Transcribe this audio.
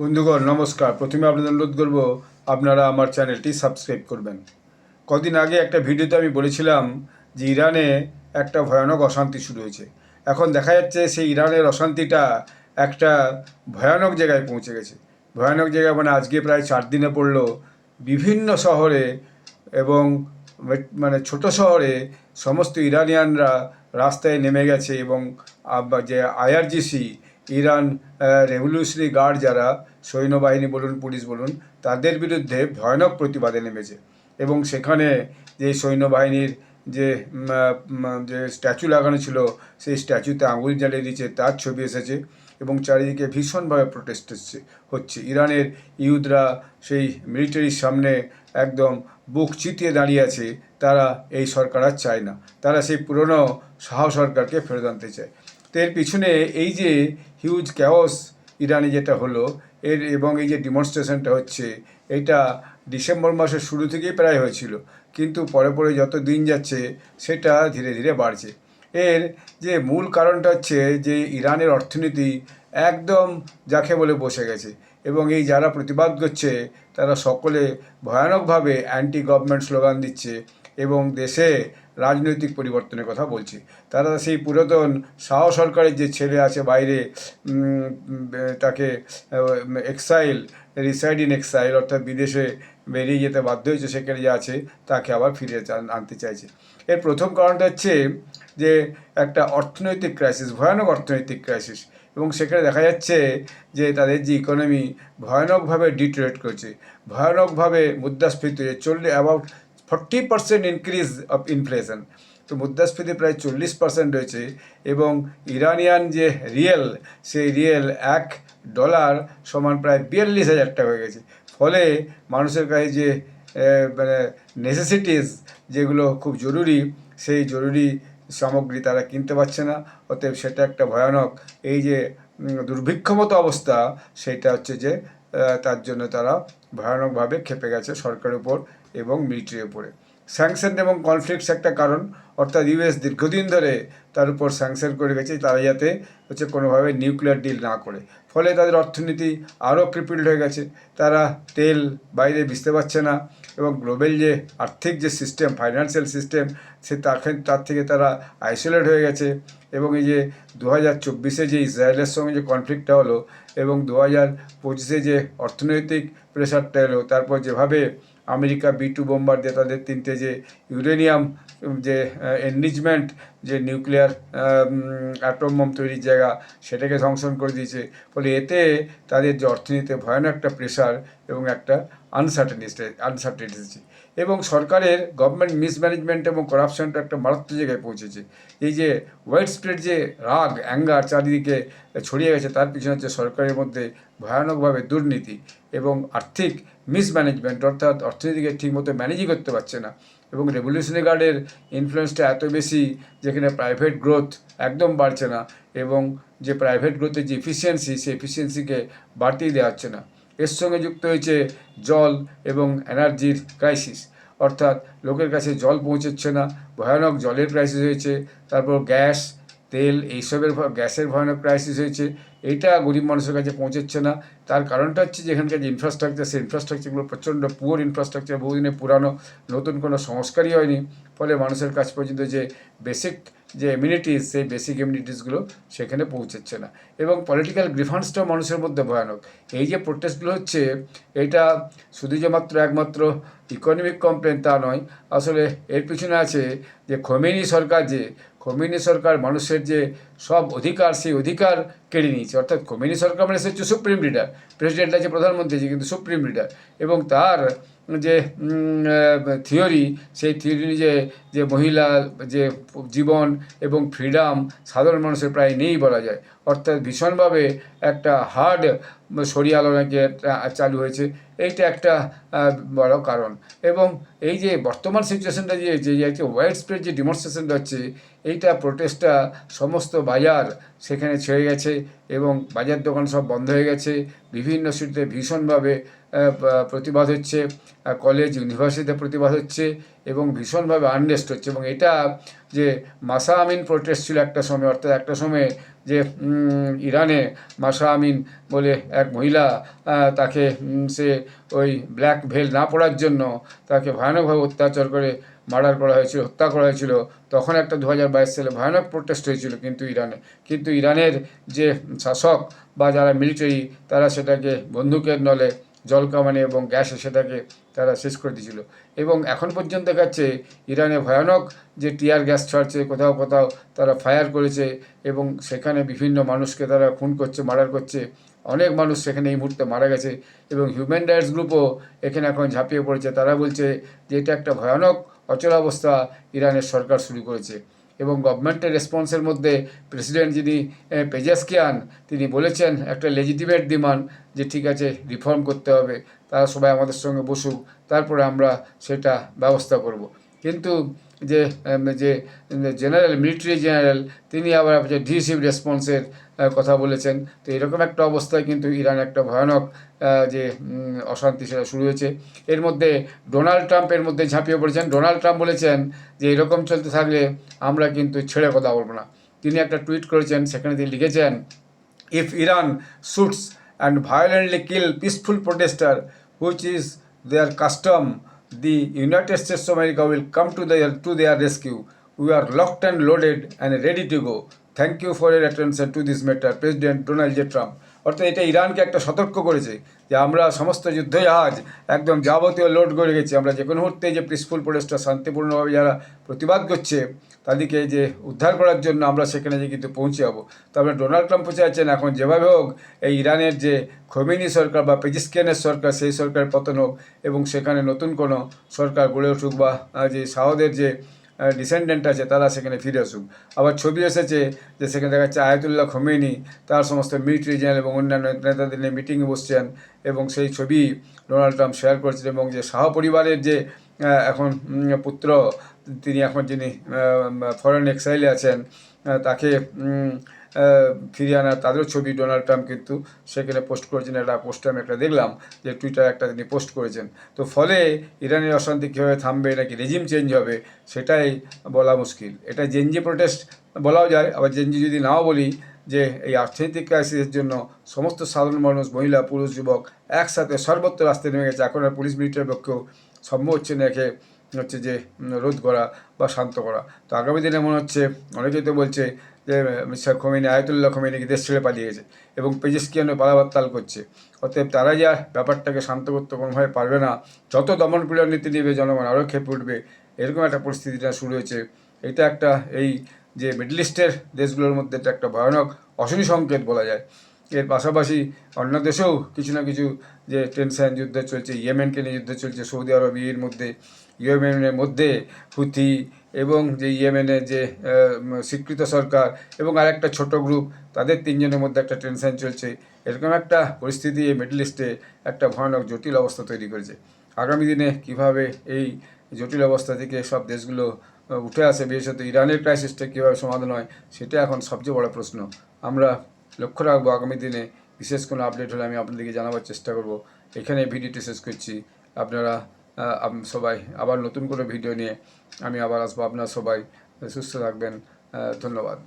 বন্ধুগণ, নমস্কার। প্রথমে আপনাদের অনুরোধ করব, আপনারা আমার চ্যানেলটি সাবস্ক্রাইব করবেন। কদিন আগে একটা ভিডিওতে আমি বলেছিলাম যে ইরানে একটা ভয়ানক অশান্তি শুরু হয়েছে। এখন দেখা যাচ্ছে সেই ইরানের অশান্তিটা একটা ভয়ানক জায়গায় পৌঁছে গেছে। ভয়ানক জায়গায় মানে আজকে প্রায় চার দিনে পড়ল বিভিন্ন শহরে এবং মানে ছোট শহরে সমস্ত ইরানিয়ানরা রাস্তায় নেমে গেছে এবং যে আইআরজিসি ইরান রেভলিউশনারি গার্ড যারা, সৈন্যবাহিনী বলুন, পুলিশ বলুন, তাদের বিরুদ্ধে ভয়ানক প্রতিবাদে নেমেছে। এবং সেখানে যে সৈন্যবাহিনীর যে যে স্ট্যাচু লাগানো ছিল, সেই স্ট্যাচুতে আঙুল জ্বালিয়ে দিয়েছে, তার ছবি এসেছে এবং চারিদিকে ভীষণভাবে প্রোটেস্ট হচ্ছে হচ্ছে। ইরানের ইউদরা সেই মিলিটারির সামনে একদম বুক চিতিয়ে দাঁড়িয়ে আছে, তারা এই সরকার আর চায় না। তারা সেই পুরনো শাহ সরকারকে ফেরত আনতে চায়। তো এর পিছনে এই যে হিউজ ক্যাওস ইরানে যেটা হলো, এর এবং এই যে ডিমনস্ট্রেশনটা হচ্ছে, এটা ডিসেম্বর মাসের শুরু থেকেই প্রায় হয়েছিল। কিন্তু পরে পরে যত দিন যাচ্ছে, সেটা ধীরে ধীরে বাড়ছে। এর যে মূল কারণটা হচ্ছে যে ইরানের অর্থনীতি একদম যাকে বলে বসে গেছে। এবং এই যারা প্রতিবাদ করছে, তারা সকলে ভয়ানকভাবে অ্যান্টি গভর্নমেন্ট স্লোগান দিচ্ছে এবং দেশে রাজনৈতিক পরিবর্তনের কথা বলছে। তারা সেই পুরাতন শাহ সরকারের যে ছেলে আছে বাইরে তাকে এক্সাইল রিসাইড ইন এক্সাইল অর্থাৎ বিদেশে বেরিয়ে যেতে বাধ্য হয়েছে, সেখানে যে আছে তাকে আবার ফিরে আনতে চাইছে। এর প্রথম কারণটা হচ্ছে যে একটা অর্থনৈতিক ক্রাইসিস ভয়ানক অর্থনৈতিক ক্রাইসিস এবং সেখানে দেখা যাচ্ছে যে তাদের যে ইকোনমি ভয়ানকভাবে ডিটোরেট করছে। ভয়ানকভাবে মুদ্রাস্ফীতি চল্লিশ about forty percent increase of inflation তো মুদ্রাস্ফীতি প্রায় চল্লিশ পার্সেন্ট রয়েছে এবং ইরানিয়ান যে রিয়েল, সেই রিয়েল এক ডলার সমান প্রায় বিয়াল্লিশ হাজার টাকা হয়ে গেছে। ফলে মানুষের কাছে যে মানে নেসেসিটিস যেগুলো খুব জরুরি, সেই জরুরি সামগ্রী তারা কিনতে পারছে না। অতএব সেটা একটা ভয়ানক এই যে দুর্ভিক্ষমতো অবস্থা, সেটা হচ্ছে যে তার জন্য তারা ভয়ানকভাবে খেপে গেছে সরকারের উপর। এবং মিলিটারির উপরে। স্যাংশন এবং কনফ্লিক্টস একটা কারণ, অর্থাৎ ইউএস দীর্ঘদিন ধরে তার উপর স্যাংশন করে গেছে, তারা যাতে হচ্ছে কোনোভাবে নিউক্লিয়ার ডিল না করে। ফলে তাদের অর্থনীতি আরও ক্রিপিল্ড হয়ে গেছে। তারা তেল বাইরে বিচতে পারছে না এবং গ্লোবাল যে আর্থিক যে সিস্টেম ফাইন্যান্সিয়াল সিস্টেম সে তার থেকে তারা আইসোলেট হয়ে গেছে এবং এই যে দু হাজার চব্বিশে যে ইসরায়েলের সঙ্গে যে কনফ্লিক্টটা হলো এবং দু হাজার পঁচিশে যে অর্থনৈতিক প্রেশারটা এলো, তারপর যেভাবে আমেরিকা বি টু বোম্বার দিয়ে তাদের তিনটে যে ইউরেনিয়াম, যে এনরিচমেন্ট যে নিউক্লিয়ার অ্যাটম বোম তৈরির জায়গা, সেটাকে ধ্বংসন করে দিয়েছে। ফলে এতে তাদের যে অর্থনীতিতে ভয়ানক একটা প্রেশার এবং একটা আনসার্টেনিস্টে আনসার্টেনিটি এবং সরকারের গভর্নমেন্ট মিসম্যানেজমেন্ট এবং করাপশনটা একটা মারাত্মক জায়গায় পৌঁছেছে। এই যে হোয়াইট স্প্রেড যে রাগ অ্যাঙ্গার চারিদিকে ছড়িয়ে গেছে, তার পিছনে হচ্ছে সরকারের মধ্যে ভয়ানকভাবে দুর্নীতি এবং আর্থিক মিসম্যানেজমেন্ট অর্থাৎ অর্থনীতিকে ঠিকমতো ম্যানেজই করতে পারছে না এবং রেভলিউশনারি গার্ডের ইনফ্লুয়েন্সটা এত বেশি যেখানে প্রাইভেট গ্রোথ একদম বাড়ছে না এবং যে প্রাইভেট গ্রোথের যে এফিসিয়েন্সি সেই এফিসিয়েন্সিকে বাড়তেই দেওয়া হচ্ছে না। এর সঙ্গে যুক্ত হয়েছে জল এবং এনার্জির ক্রাইসিস অর্থাৎ লোকের কাছে জল পৌঁছচ্ছে না, ভয়ানক জলের ক্রাইসিস হয়েছে, তারপর গ্যাস তেল, এইসবের গ্যাসের ভয়ানক ক্রাইসিস হয়েছে। এইটা গরিব মানুষের কাছে পৌঁছচ্ছে না। তার কারণটা হচ্ছে যে এখানকার যে ইনফ্রাস্ট্রাকচার সেই ইনফ্রাস্ট্রাকচারগুলো প্রচণ্ড পুয়ার ইনফ্রাস্ট্রাকচার বহুদিনে পুরানো, নতুন কোনো সংস্কারই হয়নি। ফলে মানুষের কাছ পর্যন্ত যে বেসিক যে এমিউনিটিস সেই বেসিক এমিউনিটিসগুলো সেখানে পৌঁছচ্ছে না। এবং পলিটিক্যাল গ্রিফান্সটাও মানুষের মধ্যে ভয়ানক। এই যে প্রোটেস্টগুলো হচ্ছে, এটা শুধু যে মাত্র একমাত্র ইকোনমিক কমপ্লেন তা নয়, আসলে এর পিছনে আছে যে খোমেনি সরকার যে খোমেনি সরকার মানুষের যে সব অধিকার, সেই অধিকার কেড়ে নিয়েছে। অর্থাৎ কমিউনিস্ট সরকার মানে সে হচ্ছে সুপ্রিম লিডার প্রেসিডেন্ট আছে প্রধানমন্ত্রী আছে কিন্তু সুপ্রিম লিডার। এবং তার যে থিওরি সেই থিওরি যে যে মহিলা, যে জীবন এবং ফ্রিডম সাধারণ মানুষের প্রায় নেই বলা যায়। অর্থাৎ ভীষণভাবে একটা হার্ড সরিয়ালো নাকি একটা চালু হয়েছে। এইটা একটা বড় কারণ। এবং এই যে বর্তমান সিচুয়েশনটা যে যে একটা ওয়াইড স্প্রেড যে ডিমনস্ট্রেশনটা হচ্ছে, এইটা প্রোটেস্টটা সমস্ত বাজার সেখানে ছেয়ে গেছে এবং বাজার দোকান সব বন্ধ হয়ে গেছে। বিভিন্ন সিটিতে ভীষণভাবে প্রতিবাদ হচ্ছে কলেজ ইউনিভার্সিটিতে প্রতিবাদ হচ্ছে এবং ভীষণভাবে আনরেস্ট হচ্ছে এবং এটা যে মাসা আমিন প্রোটেস্ট ছিল একটা সময়, অর্থাৎ একটা সময়ে যে ইরানে মাসা আমিন বলে এক মহিলা তাকে সে ওই ব্ল্যাক ভেল না পড়ার জন্য তাকে ভয়ানকভাবে অত্যাচার করে মার্ডার করা হয়েছিল, হত্যা করা হয়েছিল, তখন একটা দু হাজার বাইশ সালে ভয়ানক প্রোটেস্ট হয়েছিল কিন্তু ইরানে। কিন্তু ইরানের যে শাসক বা যারা মিলিটারি তারা সেটাকে বন্দুকের নলে জলকামানি এবং গ্যাসে সেটাকে তারা শেষ করে দিয়েছিল। এবং এখন পর্যন্ত দেখাচ্ছে ইরানে ভয়ানক যে টিয়ার গ্যাস ছাড়ছে কোথাও কোথাও তারা ফায়ার করেছে এবং সেখানে বিভিন্ন মানুষকে তারা খুন করছে, মার্ডার করছে। অনেক মানুষ সেখানে এই মুহূর্তে মারা গেছে এবং হিউম্যান রাইটস গ্রুপও এখানে এখন ঝাঁপিয়ে পড়েছে। তারা বলছে যে এটা একটা ভয়ানক অচলাবস্থা ইরানের সরকার শুরু করেছে। এবং গভর্নমেন্টের রেসপন্সের মধ্যে প্রেসিডেন্ট যিনি পেজাসকিয়ান তিনি বলেছেন, একটা লেজিটিমেট ডিমান্ড যে ঠিক আছে রিফর্ম করতে হবে, তারা সবাই আমাদের সঙ্গে বসুক, তারপরে আমরা সেটা ব্যবস্থা করব। কিন্তু যে যে জেনারেল মিলিটারি জেনারেল তিনি আবার ডিসিভ রেসপন্সের কথা বলেছেন। তো এরকম একটা অবস্থায় কিন্তু ইরান একটা ভয়ানক যে অশান্তি সেটা শুরু হয়েছে। এর মধ্যে ডোনাল্ড ট্রাম্প এর মধ্যে ঝাঁপিয়ে পড়েছেন। ডোনাল্ড ট্রাম্প বলেছেন যে এরকম চলতে থাকলে আমরা কিন্তু ছেড়ে কথা বলব না। তিনি একটা টুইট করেছেন সেখানে তিনি লিখেছেন if Iran shoots and violently kill peaceful protester which is their custom, the United States of America will come to their to their rescue. We are locked and loaded and ready to go. Thank you for your attention to this matter, President Donald J. Trump. অর্থাৎ এটা ইরানকে একটা সতর্ক করেছে যে আমরা সমস্ত যুদ্ধ জাহাজ একদম যাবতীয় লোড করে গেছি আমরা যে কোনো মুহূর্তে যে পিসফুল প্রোটেস্টটা শান্তিপূর্ণভাবে যারা প্রতিবাদ করছে তাদেরকে যে উদ্ধার করার জন্য আমরা সেখানে যে কিন্তু পৌঁছে যাব। তারপরে ডোনাল্ড ট্রাম্প চাইছেন এখন যেভাবে হোক এই ইরানের যে খোমেনি সরকার বা পেজিস্কিয়ানের সরকার, সেই সরকার পতন হোক এবং সেখানে নতুন কোনো সরকার গড়ে উঠুক বা যে সাহদের যে ডিসেন্ডেন্ট আছে তারা সেখানে ফিরে আসুক। আবার ছবি এসেছে যে সেখানে দেখা যাচ্ছে আয়াতুল্লাহ খোমেনি, তার সমস্ত মিলিটারি জেনারেল এবং অন্যান্য নেতাদের নিয়ে মিটিংয়ে বসছেন এবং সেই ছবি ডোনাল্ড ট্রাম্প শেয়ার করেছেন এবং যে শাহ পরিবারের যে এখন পুত্র তিনি এখন যিনি ফরেন এক্সাইলে আছেন তাকে ফিরিয়ে আনার তাদেরও ছবি ডোনাল্ড ট্রাম্প কিন্তু সেখানে পোস্ট করেছেন, একটা পোস্টে আমি একটা দেখলাম যে টুইটার একটা তিনি পোস্ট করেছেন। তো ফলে ইরানের অশান্তি কীভাবে থামবে নাকি রেজিম চেঞ্জ হবে, সেটাই বলা মুশকিল। এটা জেনজি প্রোটেস্ট বলাও যায়, আবার জেনজি যদি নাও বলি যে এই অর্থনৈতিক ক্রাইসিসের জন্য সমস্ত সাধারণ মানুষ, মহিলা, পুরুষ, যুবক একসাথে সর্বত্র রাস্তায় নেমে গেছে। এখন আর পুলিশ মিলিটারির পক্ষেও সম্ভব হচ্ছে না একে হচ্ছে যে রোধ করা বা শান্ত করা। তো আগামী দিনে মনে হচ্ছে, অনেকেই তো বলছে যে মিস্টার খোমেনি, আয়তুল্লাহ খোমেনিকে দেশ ছেড়ে পালিয়ে গেছে এবং পেজিস্কিয়ানও পালাবার তাল করছে। অতএব তারা যা ব্যাপারটাকে শান্ত করতে কোনোভাবে পারবে না, যত দমন পীড়ন নীতি নেবে, জনগণ আরও খেপে উঠবে, এরকম একটা পরিস্থিতিটা শুরু হয়েছে। এটা একটা এই যে, মিডল ইস্টের দেশগুলোর মধ্যে এটা একটা ভয়ানক অশনি সংকেত বলা যায়। এর পাশাপাশি অন্য দেশেও কিছু না কিছু যে টেনশন যুদ্ধ চলছে, ইয়েমেনকে নিয়ে যুদ্ধ চলছে, সৌদি আরব এর মধ্যে। ইয়েমেনের মধ্যে, হুথি এবং যে ইয়েমেনের যে স্বীকৃত সরকার এবং আরেকটা ছোট গ্রুপ তাদের তিনজনের মধ্যে একটা টেনশন চলছে। এরকম একটা পরিস্থিতি এই মিডল ইস্টে একটা ভয়ানক জটিল অবস্থা তৈরি করেছে। আগামী দিনে কীভাবে এই জটিল অবস্থা থেকে সব দেশগুলো উঠে আসে, বিশেষত ইরানের ক্রাইসিসটা কীভাবে সমাধান হয়, সেটা এখন সবচেয়ে বড় প্রশ্ন। আমরা লক্ষ্য রাখব আগামী দিনে বিশেষ কোনো আপডেট হলে আমি আপনাদেরকে জানাবার চেষ্টা করব। এখানে ভিডিওটি শেষ করছি। আপনারা সবাই আবার নতুন করে ভিডিও নিয়ে আমি আবার আসব। আপনার সবাই সুস্থ থাকবেন। ধন্যবাদ।